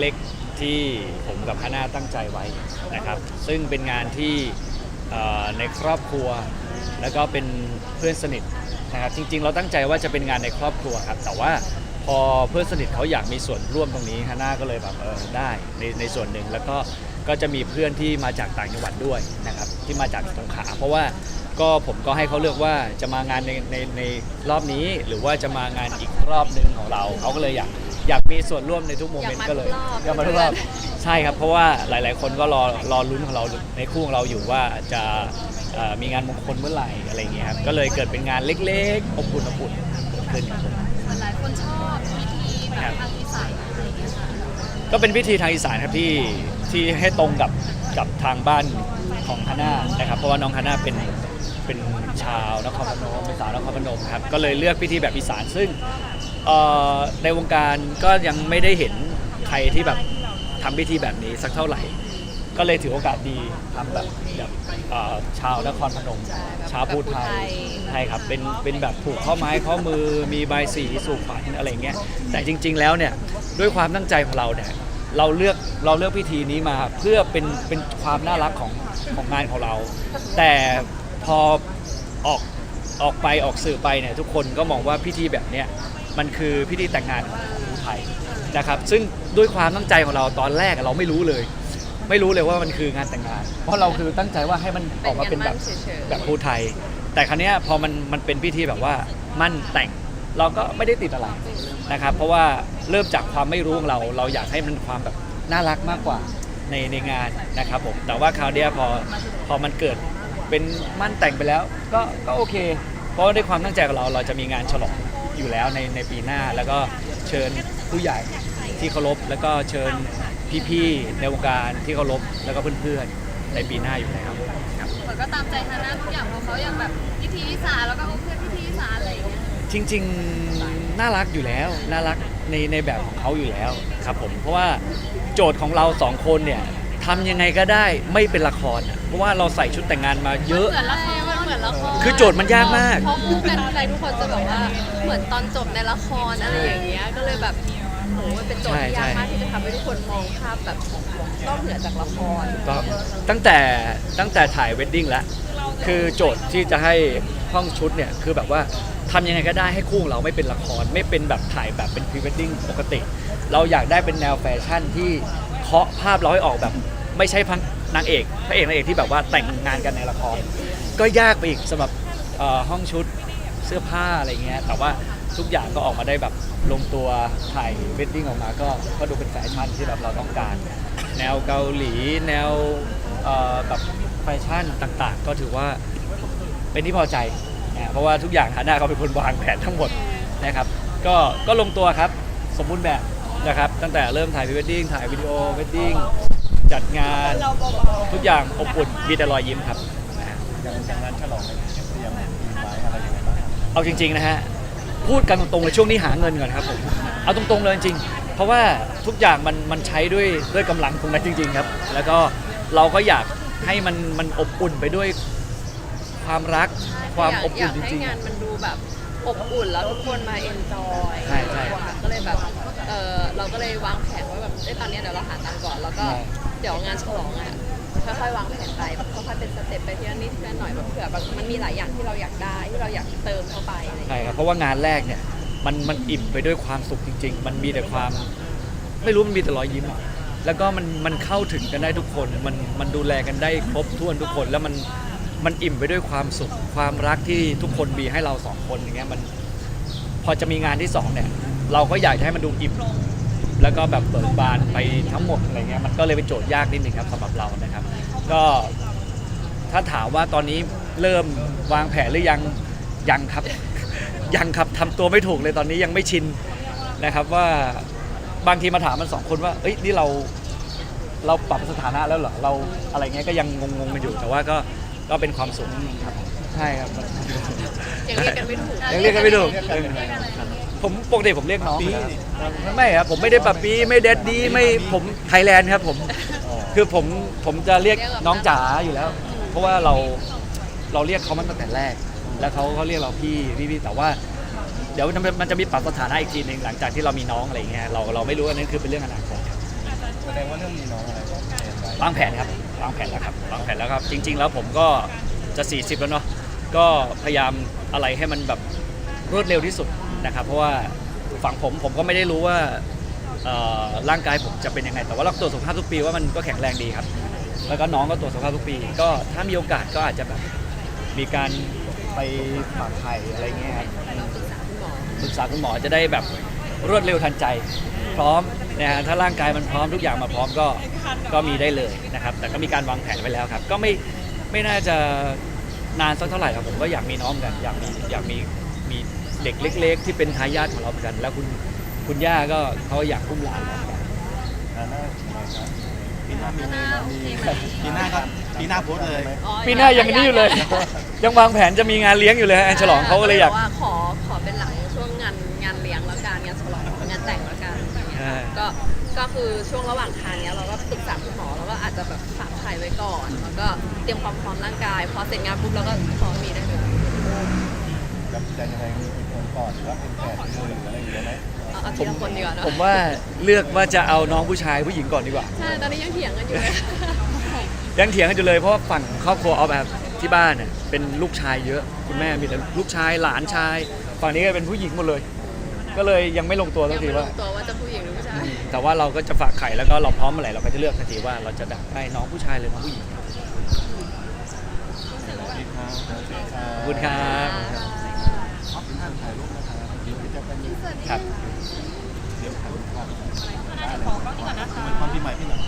เล็กๆที่ผมกับฮาน่าตั้งใจไว้นะครับ ซึ่งเป็นงานที่ในครอบครัว แล้วก็เป็นเพื่อนสนิทนะครับจริง ๆ เราตั้งใจว่าจะเป็นงานในครอบครัวครับ แต่ว่าพอเพื่อนสนิทเขาอยากมีส่วนร่วมตรงนี้ฮาน่าก็เลยแบบเออได้ในในส่วนหนึ่งแล้วก็ก็จะมีเพื่อนที่มาจากต่างจังหวัดด้วยนะครับที่มาจากสงขลาเพราะว่า ก็ผมก็ให้เขาเลือกว่าจะมางานในในในรอบนี้ หรือว่าจะมางานอีกรอบหนึ่งของเราเขาก็เลยอยากอยากมีส่วนร่วมในทุกโมเมนต์ก็เลยอยากมาทุกรอบอยากมาทุกรอบใช่ครับเพราะว่าหลาย ๆ คนก็รอรอลุ้นของเราในคู่ของเราอยู่ว่าจะเอ่อมีงานมงคลเมื่อไหร่อะไรเงี้ยครับก็เลยเกิดเป็นงานเล็กๆอบอุ่นอบอุ่นเกิดขึ้นครับผมหลายคนชอบพิธีแบบทางอีสานอะไรอย่างเงี้ยค่ะก็เป็นพิธีทางอีสานครับที่ที่ให้ตรงกับกับทางบ้านของฮาน่านะครับเพราะว่าน้องฮาน่าเป็น เป็นชาวนครพนมเป็นสาวนครพนมครับก็เลยเลือกพิธีแบบอีสานซึ่งเอ่อในวงการก็ยังไม่ได้เห็นใครที่แบบทำพิธีแบบนี้สักเท่าไหร่ ก็เลยถือโอกาสดีทำแบบแบบเอ่อชาวนครพนม ชาวพูดไทยใช่ครับเป็นเป็นแบบผูกข้อไม้ข้อมือมีใบสีสู่ขวัญอะไรเงี้ยแต่จริง ๆ แล้วเนี่ยด้วยความตั้งใจของเราเนี่ยเราเลือกเราเลือกพิธีนี้มาเพื่อเป็นเป็นความน่ารักของของงานของเรา แต่ พอออกออกไปออกสื่อไปเนี่ยทุกคนก็มองว่าพิธีแบบเนี้ยมันคือพิธีแต่งงานของผู้ไทยนะครับซึ่งด้วยความตั้งใจของเราตอนแรกเราไม่รู้เลย ไม่รู้เลยว่ามันคืองานแต่งงาน เพราะเราคือตั้งใจว่าให้มันออกมาเป็นแบบเป็นงานมั่นเฉยๆ แบบภูไทย แต่ครั้นี้ยพอมันมันเป็นพิธีแบบว่ามั่นแต่งเราก็ไม่ได้ติดอะไรนะครับเพราะว่าเริ่มจากความไม่รู้ของเรา เราอยากให้มันความแบบน่ารักมากกว่าในในงานนะครับผมแต่ว่าคราวเนี้ยพอพอมันเกิด เป็นมั่นแต่งไปแล้วก็ก็โอเค เพราะว่าด้วยความตั้งใจของเราเราจะมีงานฉลองอยู่แล้วในในปีหน้าแล้วก็เชิญผู้ใหญ่ที่เคารพแล้วก็เชิญพี่ๆในวงการที่เคารพแล้วก็เพื่อนๆในปีหน้าอยู่แล้วครับคนก็ตามใจฮาน่าทุกอย่างเพราะเขาอยากแบบพิธีอีสานแล้วก็โอเคพิธีอีสานอะไรอย่างเงี้ยจริงๆน่ารักอยู่แล้วน่ารักในในแบบของเขาอยู่แล้วครับผมเพราะว่าโจทย์ของเราสองคนเนี่ย ทำยังไงก็ได้ไม่เป็นละครอะเพราะว่าเราใส่ชุดแต่งงานมาเยอะ เหมือนละครมันเหมือนละครคือโจทย์มันยากมาก เพราะคู่กันใครทุกคนจะแบบว่าเหมือนตอนจบในละครอะไรอย่างเงี้ยก็เลยแบบโหมันเป็นโจทย์ที่ยากมากที่จะทำให้ทุกคนมองภาพแบบต้องเหนือจากละครก็ตั้งแต่ตั้งแต่ถ่ายเวดดิ้งแล้วคือโจทย์ที่จะให้ห้องชุดเนี่ยคือแบบว่าทำยังไงก็ได้ให้คู่ของเราไม่เป็นละคร ไม่เป็นแบบถ่ายแบบเป็นพรีเวดดิ้งปกติ เราอยากได้เป็นแนวแฟชั่นที่เคาะภาพเราให้ออกแบบ ไม่ใช่พังนางเอก พระเอกนางเอกที่แบบว่าแต่งงานกันในละคร ก็ยากไปอีกสำหรับเอ่อห้องชุดเสื้อผ้าอะไรเงี้ยแต่ว่าทุกอย่างก็ออกมาได้แบบลงตัวถ่ายเวดดิ้งออกมาก็ก็ดูเป็นแฟชั่นที่แบบเราต้องการ แนวเกาหลีแนวเอ่อแบบแฟชั่นต่างๆ ก็ถือว่าเป็นที่พอใจนะเพราะว่าทุกอย่างฮาน่าเขาเป็นคนวางแผนทั้งหมดนะครับ ก็ก็ลงตัวครับสมบูรณ์แบบนะครับ ตั้งแต่เริ่มถ่ายพรีเวดดิ้งถ่ายวิดีโอเวดดิ้ง จัดงานทุกอย่างอบอุ่นมีแต่รอยยิ้มครับนะฮะอย่างอย่างนั้นฉลองอะไรเตรียมมีไว้อะไรยังไงบ้างครับเอาจริง ๆ นะฮะ พูดกันตรงๆเลยช่วงนี้หาเงินก่อนครับผมเอาตรงๆเลยจริงๆเพราะว่าทุกอย่างมันมันใช้ด้วยด้วยกำลังตรงนั้นจริง ๆ ครับ แล้วก็เราก็อยากให้มันมันอบอุ่นไปด้วยความรักความอบอยาอุ่นกจให้ริงงานมันดูแบบอบอุ่นแล้วทุกคนมาเอนจอยใช่ใช่ก็เลยแบบเออเราก็เลยวางแผนไว้แบบเอ้ยตอนเนี้ยเดี๋ยวเราหาตังค์ก่อนแล้วก็ใช่ เดี๋ยวงานฉลองอะค่อยๆวางแผนไปค่อยๆเป็นสเต็ปไปทีละนิดทีละหน่อยแบบเผื่อแบบมันมีหลายอย่างที่เราอยากได้ที่เราอยากเติมเข้าไปอะไรอย่างใช่เงี้ยครับเพราะว่างานแรกเนี่ยมันมันอิ่มไปด้วยความสุขจริง ๆ มันมีแต่ความ ไม่รู้มันมีแต่รอยยิ้มอะแล้วก็มันมันเข้าถึงกันได้ทุกคนมันมันดูแลกันได้ครบถ้วนทุกคนแล้วมันมันอิ่มไปด้วยความสุข ความรักที่ทุกคนมีให้เราสองคนอย่างเงี้ยมันพอจะมีงานที่สองเนี่ยเราก็อยากจะให้มันดูอิ่ม แล้วก็แบบเบิกบานไปทั้งหมดอะไรเงี้ยมันก็เลยเป็นโจทย์ยากนิดนึงครับสำหรับเรานะครับ ก็ถ้าถามว่าตอนนี้เริ่มวางแผนหรือยังยังครับ ยังครับทำตัวไม่ถูกเลยตอนนี้ยังไม่ชินนะครับว่าบางทีมาถามมันสองคนว่าเอ้ยนี่เราเราปรับสถานะแล้วเหรอเราอะไรเงี้ยก็ยังงงๆกันอยู่ แต่ว่าก็ก็เป็นความสุขครับใช่ครับยังเรียกกันไม่ถูก ยังเรียกกันไม่ถูก ผมปกติผมเรียกน้องนะครับไม่ครับผมไม่ได้ปับปี้ไม่เด็ดดี้ไม่ผมไทยแลนด์ครับผมคือผมผมจะเรียกน้องจ๋าอยู่แล้ว เพราะว่าเราเราเรียกเขามาตั้งแต่แรก แล้วเขาเขาเรียกเราพี่พี่พี่แต่ว่า เดี๋ยวมันมันจะมีปรับสถานะอีกทีหนึ่งหลังจากที่เรามีน้องอะไรอย่างเงี้ยเราเราไม่รู้อันนั้นคือเป็นเรื่องอนาคตแสดงว่าเรื่องมีน้องอะไรก็เปลี่ยนไปวางแผนครับวางแผนแล้วครับวางแผนแล้วครับ จริง ๆ แล้วผมก็จะ 40 แล้วเนาะก็พยายามอะไรให้มันแบบรวดเร็วที่สุด นะครับ เพราะว่าฝั่งผมผมก็ไม่ได้รู้ว่าเอ่อร่างกายผมจะเป็นยังไง แต่ว่าเราตรวจสุขภาพทุกปีว่ามันก็แข็งแรงดีครับ แล้วก็น้องก็ตรวจสุขภาพทุกปี ก็ถ้ามีโอกาสก็อาจจะแบบมีการไปฝากไข่อะไรเงี้ยครับปรึกษาคุณหมอปรึกษาคุณหมอจะได้แบบรวดเร็วทันใจ พร้อมนะฮะถ้าร่างกายมันพร้อมทุกอย่างมาพร้อมก็ก็มีได้เลยนะครับ แต่ก็มีการวางแผนไว้แล้วครับ ก็ไม่ไม่น่าจะนานสักเท่าไหร่ครับผมก็อยากมีน้องกันอยากมีอยากมีมี เด็กเล็ก ๆ ที่เป็นทายาทของเราเหมือนกัน แล้วคุณคุณย่าก็เขาอยากอุ้มหลานเราเหมือนกันอ่าหน้ายังไงครับปีหน้ามีหน้าโอเคไหมปีหน้าครับปีหน้าโพสต์เลย อ๋อปีหน้ายังนี่อยู่เลย ยังวางแผนจะมีงานเลี้ยงอยู่เลยฮะฉลองเขาก็เลยอยาก ว่าขอขอเป็นหลังช่วงงานงานเลี้ยงแล้วกันงานฉลองงานแต่งแล้วกันอย่างเงี้ยใช่ก็ก็คือช่วงระหว่างทางเนี้ยเราก็ปรึกษาคุณหมอแล้วก็อาจจะแบบฝากไข่ไว้ก่อน แล้วก็เตรียมความพร้อมร่างกายพอเสร็จงานปุ๊บเราก็พร้อมมีได้เลย กับใจยังไงมีอี กคนก่อนหรือว่าเป็นแฝดเป็นหรืออะไรอย่างเงี้ยไหมเอาเอาทีละคนดีกว่าเนอะผมว่าเลือกว่าจะเอาน้องผู้ชายผู้หญิงก่อนดีกว่า ใช่ตอนนี้ยังเถียงกันอยู่เลย ยังเถียงกันอยู่เลยเพราะว่าฝั่งครอบครัวเอาแบบที่บ้านเนี่ยเป็นลูกชายเยอะ คุณแม่มีแต่ลูกชายหลานชาย ฝั่งนี้ก็เป็นผู้หญิงหมดเลย ก็เลยยังไม่ลงตัวสัยักงทีไม่ลว่างตัวว่าจะผู้หญิงหรือผู้ชายแต่ว่าเราก็จะฝากไข่แล้วก็เราพร้อมเมื่อไหร่เราก็จะเลือกทันทีว่าเราจะดักให้น้องผู้ชายหรือน้องผู้หญิงครับสวัสดีครับสวัสดีครับ ขอบคุณครับข ครับ เดี๋ยวถ่ายรูปก่อนได้เลยขอก่อนนะคะวันปีใหม่พี่หน่อย